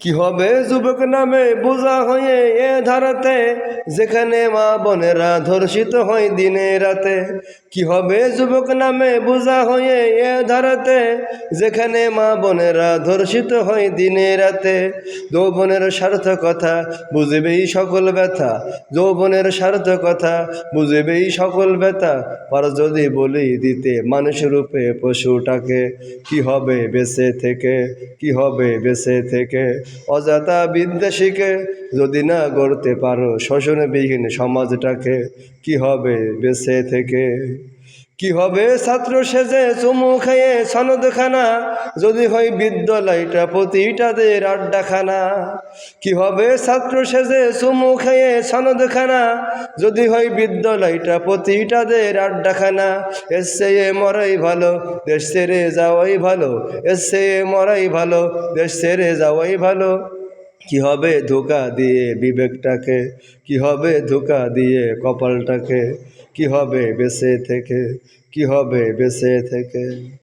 কি হবে যুবক নামে বোঝা হয়ে এ ধারাতে? যেখানে মা বোনেরা ধর্ষিত হয় দিনে রাতে। কি হবে যুবক নামে বোঝা হয়ে এ ধারাতে? যেখানে মা বোনেরা ধর্ষিত হয় দিনে রাতে। যৌবনের স্বার্থ কথা বুঝবেই সকল ব্যথা। যৌবনের স্বার্থ কথা বুঝবেই সকল ব্যথা। পর যদি বলি দিতে মানুষ রূপে পশুটাকে, কি হবে বেঁচে থেকে? কি হবে বেঁচে থেকে? অজাতা বিদ্যা শিখে যদি না গড়তে পারো শোষণবিহীন সমাজটাকে কি হবে বেছে থেকে? কি হবে ছাত্র সেজে চুমু খেয়ে সনদখানা? যদি হয় বিদ্যালয়টা, প্রতিটাদের আড্ডাখানা। কি হবে ছাত্র সেজে চুমু খেয়ে সনদখানা? যদি হয় বিদ্যালয়টা, প্রতিটাদের আড্ডাখানা। এসছে এ মরাই ভালো, দেশ ছেড়ে যাওয়াই ভালো। এসে এ মরাই ভালো, দেশ ছেড়ে যাওয়াই ভালো। কি হবে ধোকা দিয়ে বিবেকটাকে কি হবে ধোকা দিয়ে কপালটাকে কি হবে বেঁচে থেকে কি হবে বেঁচে থেকে